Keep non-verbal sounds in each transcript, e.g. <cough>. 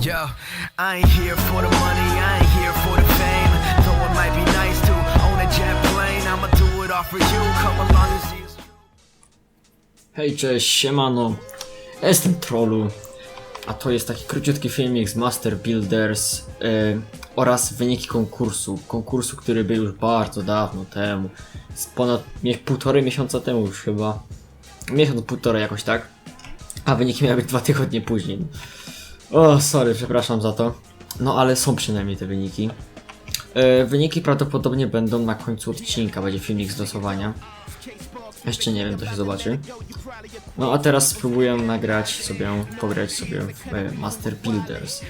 Yo, I ain't here for the money, I ain't here for the fame. Though it might be nice to own a jet plane, I'ma do it all for you. Come along and see. Hej, cześć, siemano. Jestem Trollu, a to jest taki króciutki filmik z Master Builders yy, oraz wyniki konkursu. Konkursu, który był już bardzo dawno temu. Z ponad mie- półtorej miesiąca temu już chyba. Miesiąc, półtorej jakoś tak. A wyniki miały być dwa tygodnie później. O, sorry, przepraszam za to. No ale są przynajmniej te wyniki. Yy, wyniki prawdopodobnie będą na końcu odcinka, będzie filmik z losowania. Jeszcze nie wiem, to się zobaczy. No a teraz spróbuję nagrać sobie, pograć sobie w e, Master Builders.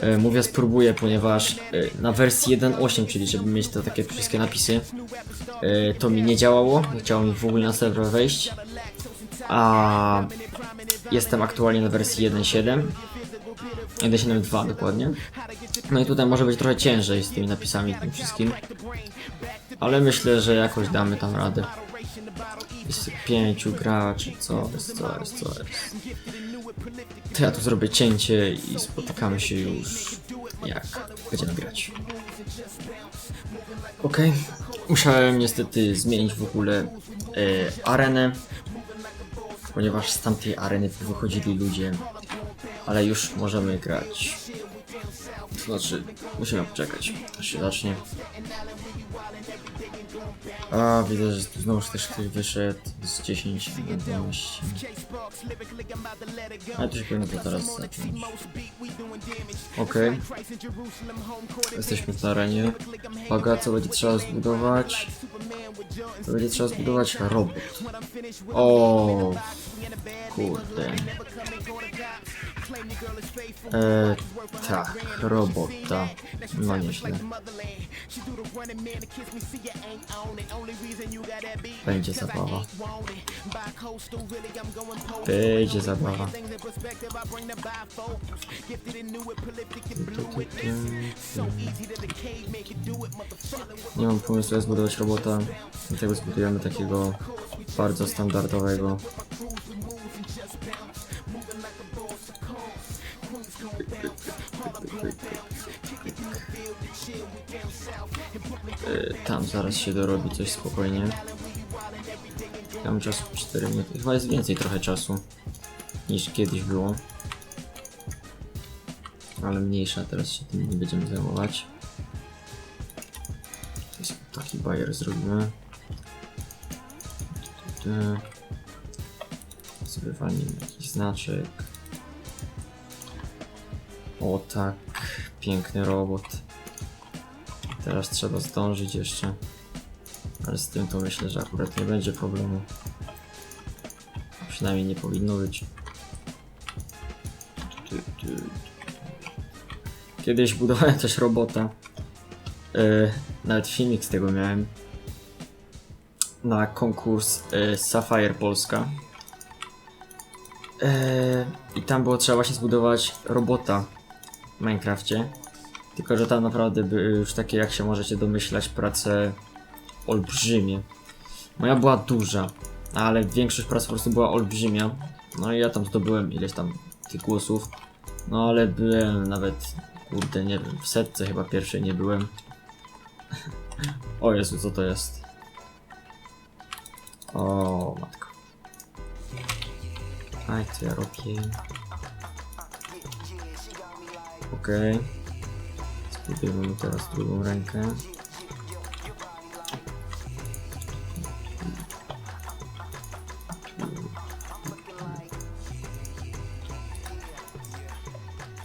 E, Mówię spróbuję, ponieważ e, na wersji 1.8, czyli żeby mieć te takie wszystkie napisy, to mi nie działało, nie chciało mi w ogóle na serwer wejść. A jestem aktualnie na wersji 1.7. 1.7.2 dokładnie. No i tutaj może być trochę ciężej z tymi napisami tym wszystkim. Ale myślę, że jakoś damy tam radę. Jest pięciu graczy, co jest, co jest, co jest. To ja tu zrobię cięcie i spotykamy się już jak będziemy grać. Okej, musiałem niestety zmienić w ogóle e, arenę, ponieważ z tamtej areny wychodzili ludzie, ale już możemy grać. To znaczy, musimy poczekać, aż się zacznie. A, widzę, że znowu też ktoś wyszedł z 10 wiadomości. Ale to się powinno to teraz zacząć. Okej. Jesteśmy w arenie. Uwaga, co będzie trzeba zbudować? To będzie trzeba zbudować robot. O, kurde. E, tak, robota. No nieźle. Będzie zabawa. Będzie zabawa. Nie mam pomysłu jak zbudować robota, dlatego zbudujemy takiego bardzo standardowego. Y, Tam zaraz się dorobi coś spokojnie. Mam czasu 4 minuty. Chyba jest więcej trochę czasu niż kiedyś było. Ale mniejsza, teraz się tym nie będziemy zajmować. Taki bajer zrobimy. Walnijmy jakiś znaczek. O tak, piękny robot. Teraz trzeba zdążyć jeszcze. Ale z tym to myślę, że akurat nie będzie problemu. Przynajmniej nie powinno być. Kiedyś budowałem też robota. Yy, nawet filmik z tego miałem. Na konkurs yy, Sapphire Polska. Yy, I tam było trzeba właśnie zbudować robota w Minecrafcie. Tylko, że tam naprawdę już takie, jak się możecie domyślać, prace olbrzymie. Moja była duża, ale większość prac po prostu była olbrzymia. No i ja tam zdobyłem ileś tam tych głosów. No ale byłem nawet, kurde, nie wiem, w setce chyba pierwszej nie byłem. <laughs> o Jezu, co to jest? O, matko. Aj, co ja robię? Okej. Spróbujemy teraz drugą rękę.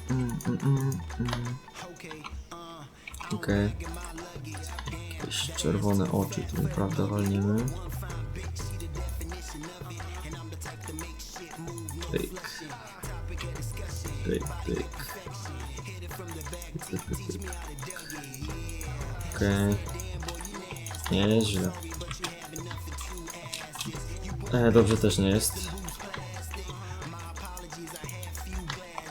Mm, mm. Jakieś czerwone oczy tu naprawdę walniemy. Dobrze też nie jest.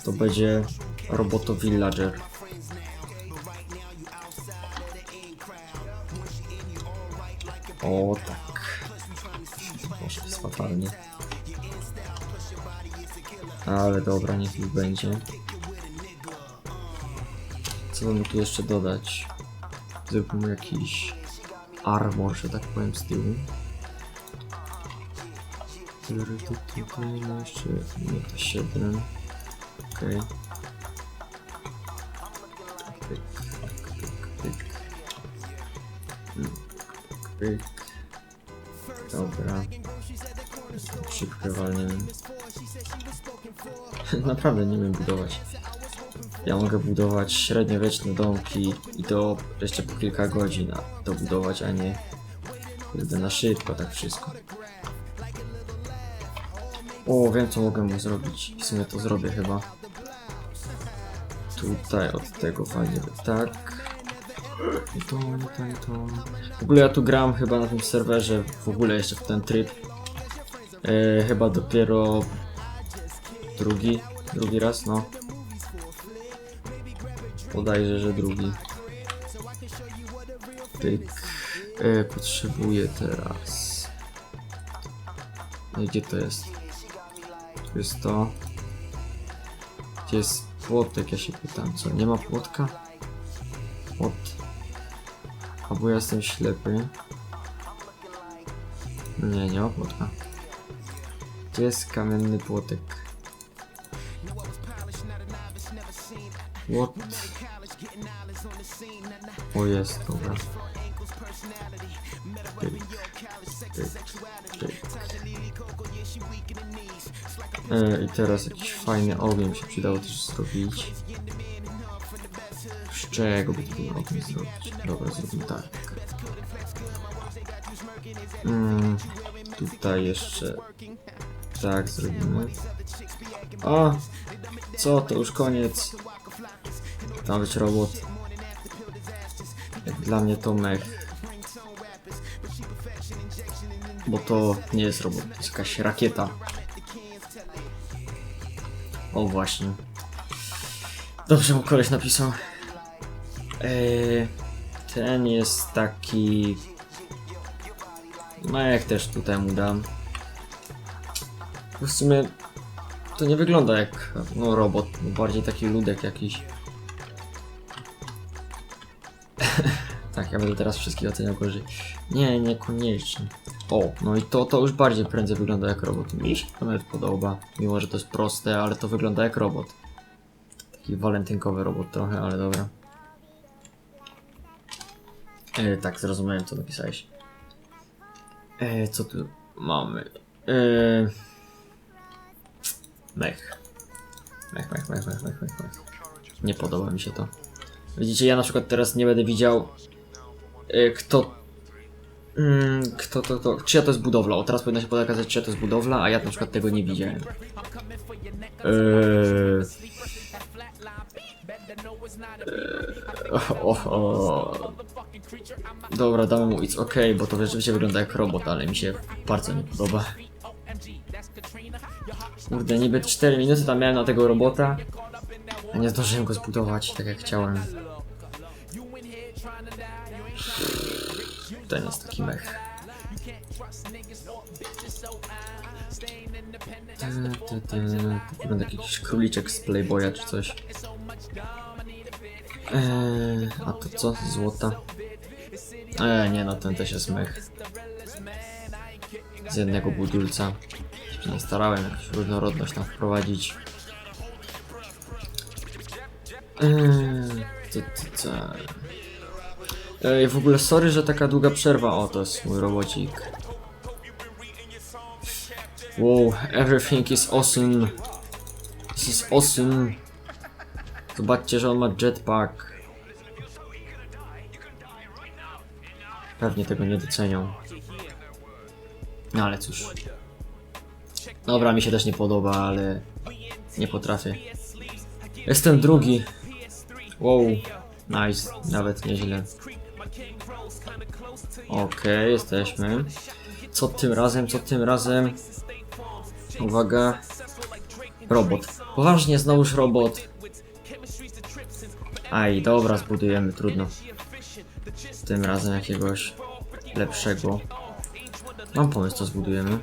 To będzie Roboto Villager. O tak. Może jest fatalnie. Ale dobra, niech już będzie. co bym tu jeszcze dodać? Zróbmy jakiś armor, że tak powiem, z tyłu. Ty, ty, no Jeszcze nie to 7. Okej. Pyk, pyk, pyk. Pyk. Dobra. Szybko. <laughs> Naprawdę nie umiem budować. Ja mogę budować średniowieczne domki i to jeszcze po kilka godzin a to budować, a nie kurde na szybko tak wszystko. O, wiem co mogę mu zrobić. W sumie to zrobię chyba. Tutaj od tego fajnie tak. I to, i to, i to. W ogóle ja tu gram chyba na tym serwerze, w ogóle jeszcze w ten tryb. E, chyba dopiero drugi, drugi raz, no. Podajże, że drugi. Pyk. E, potrzebuję teraz. No Gdzie to jest? Jest to. Gdzie jest płotek? Ja się pytam, co? Nie ma płotka? Płot. Albo ja jestem ślepy. Nie, nie ma płotka. Gdzie jest kamienny płotek? What? O jest, dobra. E, I teraz jakiś fajny ogień się przydało też zrobić. Z czego by ten ogień zrobić? Dobra, zrobimy tak. Mm, tutaj jeszcze tak zrobimy. O! Co? To już koniec. To ma być robot. Jak dla mnie to mech. Bo to nie jest robot, to jest jakaś rakieta. O właśnie. Dobrze mu koleś napisał. Eee, ten jest taki... Mech też tutaj mu dam. W sumie to nie wygląda jak no, robot, bardziej taki ludek jakiś. <laughs> tak, ja będę teraz wszystkich oceniał gorzej. Nie, niekoniecznie. O, no i to, to już bardziej prędzej wygląda jak robot. Mi się to nawet podoba, mimo że to jest proste, ale to wygląda jak robot. Taki walentynkowy robot trochę, ale dobra. E, tak, zrozumiałem co napisałeś. E, co tu mamy? E, mech. Mech, mech, mech, mech, mech, mech, mech. Nie podoba mi się to. Widzicie, ja na przykład teraz nie będę widział e, kto mm, kto to, to, czyja to jest budowla. O, teraz powinno się pokazać czyja to jest budowla, a ja na przykład tego nie widziałem. Eee, o, o. Dobra, damy mu it's ok, bo to rzeczywiście wygląda jak robot, ale mi się bardzo nie podoba. Kurde, niby 4 minuty tam miałem na tego robota, a nie zdążyłem go zbudować tak jak chciałem. Ten jest taki mech. Jak jakiś króliczek z Playboya czy coś. Eee, a to co? Złota? Eee, nie no, ten też jest mech. Z jednego budulca. Się nie starałem jakąś różnorodność tam wprowadzić. Eee, to, to, to. Ej, w ogóle sorry, że taka długa przerwa. O, to jest mój robocik. Wow, everything is awesome. This is awesome. Zobaczcie, że on ma jetpack. Pewnie tego nie docenią. No ale cóż. Dobra, mi się też nie podoba, ale nie potrafię. Jestem drugi. Wow, nice, nawet nieźle. Okej, jesteśmy. Co tym razem, co tym razem? Uwaga. Robot. Poważnie, znowuż robot. Aj, dobra, zbudujemy, trudno. Tym razem jakiegoś lepszego. Mam pomysł, co zbudujemy.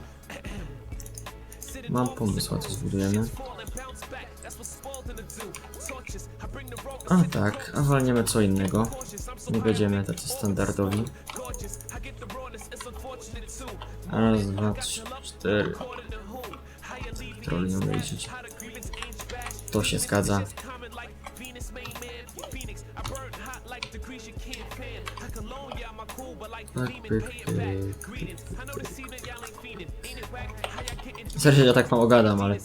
Mam pomysł, co zbudujemy. A tak, a walniemy co innego. Nie będziemy tacy standardowi. Raz, dwa, trzy, cztery. Trolli nie liczyć. To się zgadza. Tak, pyk. Serdecznie ja tak mało gadam, ale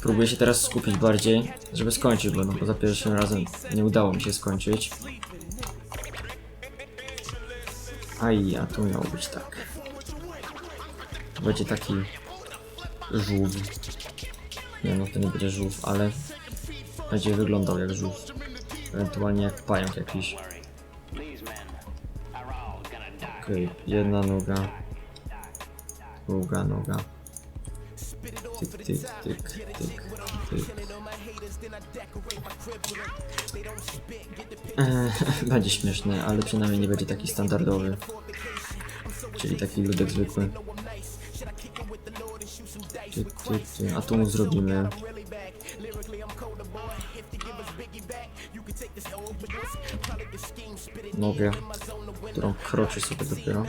próbuję się teraz skupić bardziej, żeby skończyć, bo, no, za pierwszym razem nie udało mi się skończyć. Aj, a tu miało być tak. Będzie taki żółw. Nie no, to nie będzie żółw, ale będzie wyglądał jak żółw. Ewentualnie jak pająk jakiś. Okej, jedna noga. Druga noga. Tyk, tyk, tyk, tyk, tyk. Będzie śmieszny, ale przynajmniej nie będzie taki standardowy. Czyli taki ludek zwykły. Tyk, tyk, tyk. A tu mu zrobimy. Nogę, którą kroczy sobie dopiero.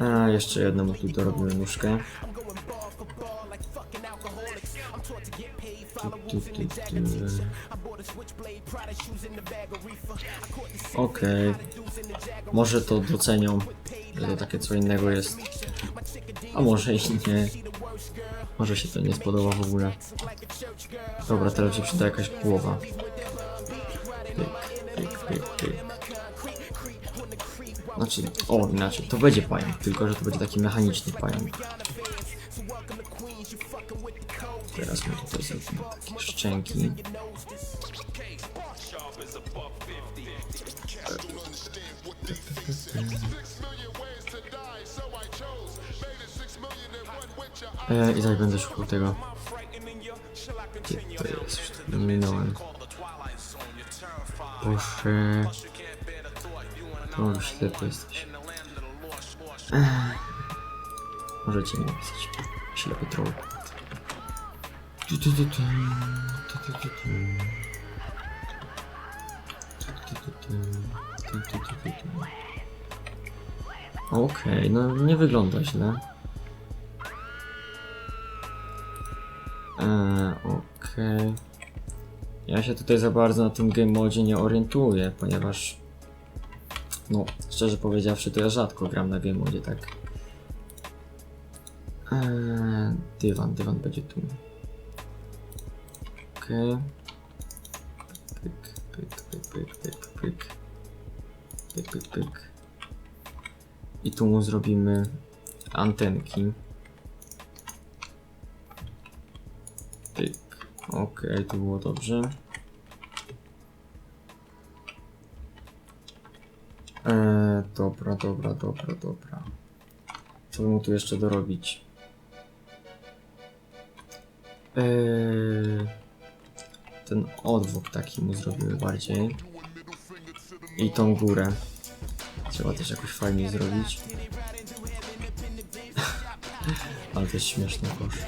A, jeszcze jedną mu tu dorobimy nóżkę. Tu, tu, tu. Okej. Może to docenią, że to takie co innego jest. A może i nie. Może się to nie spodoba w ogóle. Dobra, teraz się przyda jakaś głowa. Pyk, pyk, pyk, pyk. Znaczy, o inaczej, to będzie pająk, tylko że to będzie taki mechaniczny pająk. Teraz my tutaj takie szczęki. E, I tak będę szukał tego. Gdzie to jest? Już to minąłem. Boże. To już ślepy jesteś. Ech. Możecie mi napisać. Ślepy troll. Okej, no nie wygląda źle. Eee, okej. Ja się tutaj za bardzo na tym game modzie nie orientuję, ponieważ no, szczerze powiedziawszy, to ja rzadko gram na game modzie, tak. Eee, dywan, dywan będzie tu. Okej. Pyk, pyk, pyk, pyk, pyk, pyk. Pyk, pyk, pyk. I tu mu zrobimy antenki. Pyk. Okej, to było dobrze. Eee, dobra, dobra, dobra, dobra. Co by mu tu jeszcze dorobić? Eee, ten odwód taki mu zrobimy bardziej. I tą górę. Trzeba też jakoś fajnie zrobić. <laughs> Ale to jest śmieszne, boże.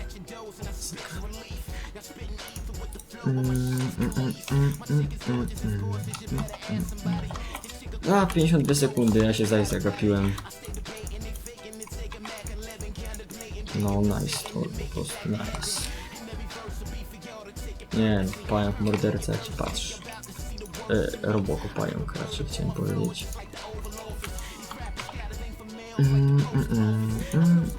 A, 52 sekundy, ja się zaś zagapiłem. No, nice, to po prostu nice. Nie, pająk morderca, ci patrz. E, roboko pająk, raczej chciałem powiedzieć. Mm, mm, mm,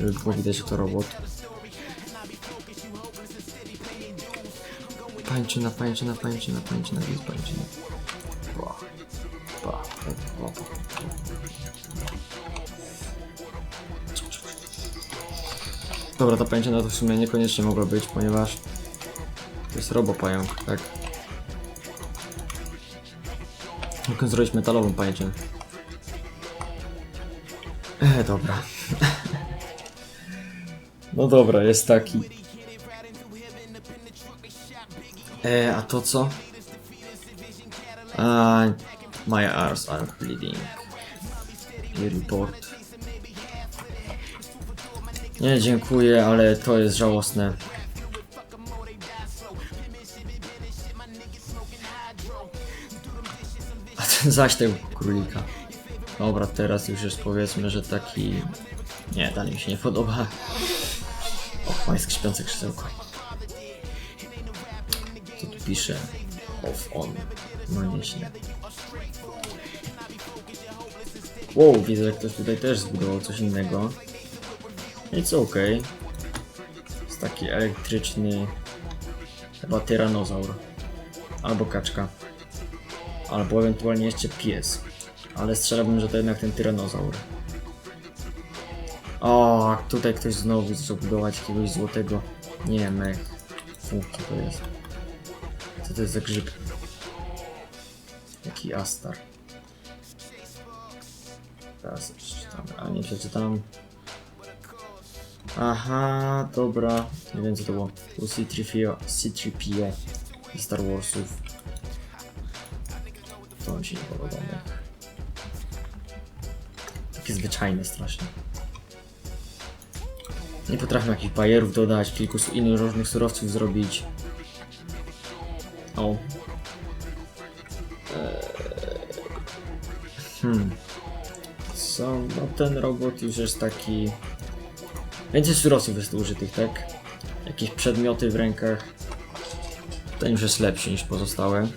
mm, było widać, że to robot. Pańczyna, pańczyna, pańczyna, pańczyna, jest pańczyna. Dobra, ta pańczyna to w sumie niekoniecznie mogła być, ponieważ to jest robopająk, tak? Mogę zrobić metalową pańczynę. E, dobra. No dobra, jest taki. E, a to co? A, my arms are bleeding. Report. Nie, dziękuję, ale to jest żałosne. A ten zaś tego królika. Dobra, teraz już jest powiedzmy, że taki... Nie, dalej mi się nie podoba. O, pańskie śpiące krzesełko. Co tu pisze? Off on. No nieźle. Wow, widzę, że ktoś tutaj też zbudował coś innego. It's okej. Jest taki elektryczny... Chyba tyranozaur. Albo kaczka. Albo ewentualnie jeszcze pies. Ale strzelałbym, że to jednak ten tyranozaur. O, tutaj ktoś znowu zaczął budować jakiegoś złotego... Nie, mech. Fu, co to jest? Co to jest za grzyb? Jaki astar. Teraz przeczytamy, a nie przeczytam. Aha, dobra. Nie wiem co to było. Tu C-3PO, C-3PO i Star Warsów. To mi się nie podoba. nie? Takie zwyczajne strasznie. Nie potrafię jakichś bajerów dodać, kilku innych różnych surowców zrobić. O. Eee. Hmm. Co? No ten robot już jest taki... Więcej surowców jest użytych, tak? Jakieś przedmioty w rękach. Ten już jest lepszy niż pozostałe.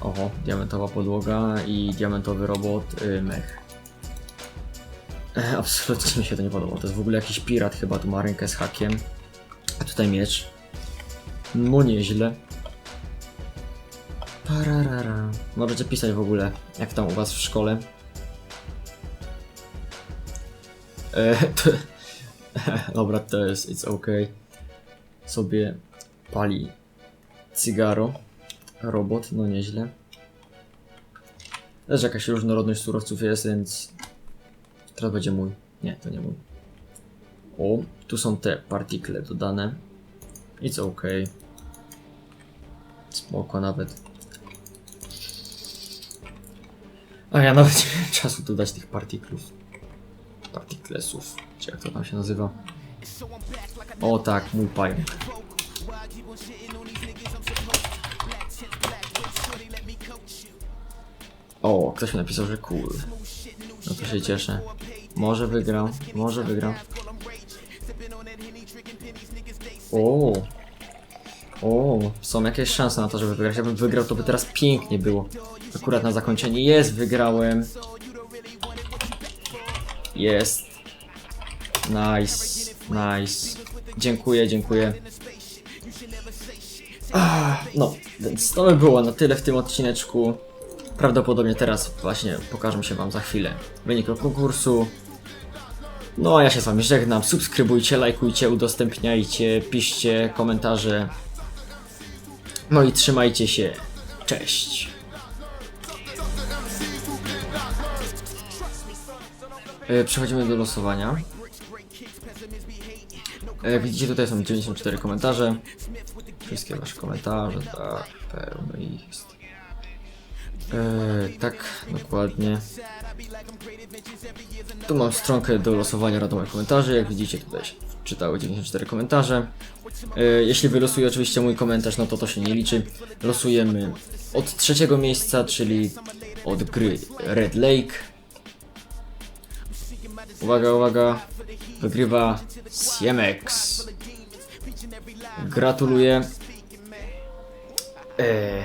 Oho, diamentowa podłoga i diamentowy robot, y, mech. E, absolutnie mi się to nie podoba. To jest w ogóle jakiś pirat chyba, tu ma rękę z hakiem. A tutaj miecz. No nieźle. Pararara. Możecie pisać w ogóle, jak tam u was w szkole. E, <laughs> to... <laughs> Dobra, to jest it's okay. Sobie pali cygaro. Robot, no nieźle. Też jakaś różnorodność surowców jest, więc teraz będzie mój. Nie, to nie mój. O, tu są te partikle dodane. It's okay. Spoko nawet. A ja nawet <laughs> nie miałem czasu dodać tych partiklów. Partiklesów, czy jak to tam się nazywa. O tak, mój pająk. O, ktoś mi napisał, że cool. No to się cieszę. Może wygram, może wygram. O, o, są jakieś szanse na to, żeby wygrać. Jakbym wygrał, to by teraz pięknie było. Akurat na zakończenie jest, wygrałem. Jest. Nice, nice. Dziękuję, dziękuję. Ah, No, więc to by było na tyle w tym odcineczku. Prawdopodobnie teraz właśnie pokażę się Wam za chwilę wynik konkursu. No a ja się z Wami żegnam. Subskrybujcie, lajkujcie, udostępniajcie, piszcie komentarze. No i trzymajcie się. Cześć. Przechodzimy do losowania. E, Jak widzicie tutaj są 94 komentarze. Wszystkie wasze komentarze, tak, pełno ich jest. E, tak, dokładnie. Tu mam stronkę do losowania randomowych komentarzy. Jak widzicie, tutaj się czytały 94 komentarze. E, jeśli wylosuję oczywiście mój komentarz, no to to się nie liczy. Losujemy od trzeciego miejsca, czyli od gry Red Lake. Uwaga, uwaga. Wygrywa Siemex. Gratuluję. Eee,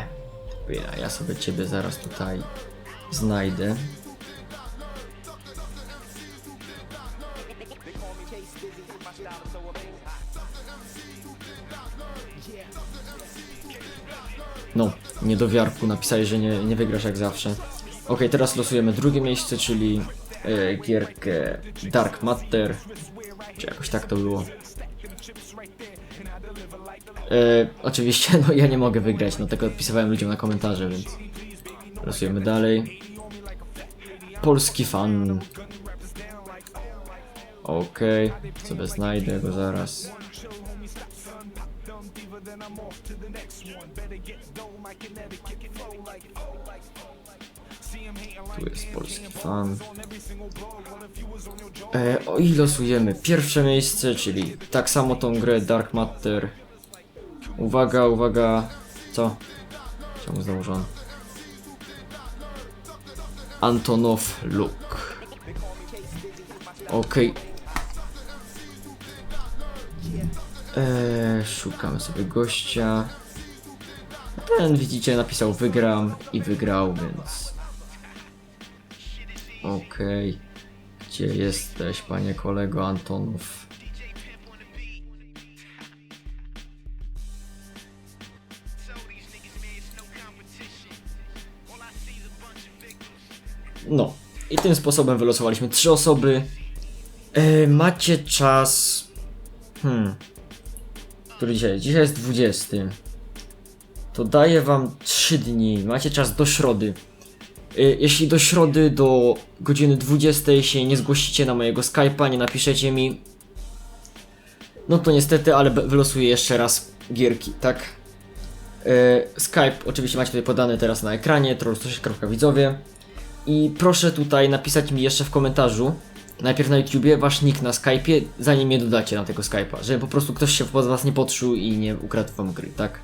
ja, sobie ciebie zaraz tutaj znajdę. No, niedowiarku, napisałeś, że nie, nie wygrasz jak zawsze. Ok, teraz losujemy drugie miejsce, czyli e, gierkę Dark Matter. Czy jakoś tak to było. E, oczywiście, no ja nie mogę wygrać, no tego odpisywałem ludziom na komentarze, więc losujemy dalej. Polski fan. Okej, sobie znajdę go zaraz. Fan. E, o i losujemy pierwsze miejsce, czyli tak samo tą grę Dark Matter. Uwaga, uwaga. Co? Czemu założony? Antonow Luk. Okej. Eee, szukamy sobie gościa. Ten widzicie napisał wygram i wygrał, więc. Okej. Gdzie jesteś, panie kolego Antonów? No. I tym sposobem wylosowaliśmy trzy osoby. E, macie czas. Hmm. Który dzisiaj? Dzisiaj jest 20. To daję wam 3 dni. Macie czas do środy. E, jeśli do środy do godziny 20 się nie zgłosicie na mojego Skype'a, nie napiszecie mi, no to niestety, ale wylosuję jeszcze raz gierki, tak? E, Skype oczywiście macie tutaj podany teraz na ekranie, trollstosie.widzowie. I proszę tutaj napisać mi jeszcze w komentarzu, najpierw na YouTubie, wasz nick na Skype'ie, zanim mnie dodacie na tego Skype'a, żeby po prostu ktoś się pod was nie podszył i nie ukradł wam gry, tak?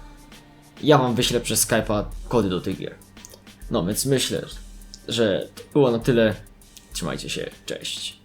Ja wam wyślę przez Skype'a kody do tych gier. No więc myślę, że to było na tyle. Trzymajcie się, cześć.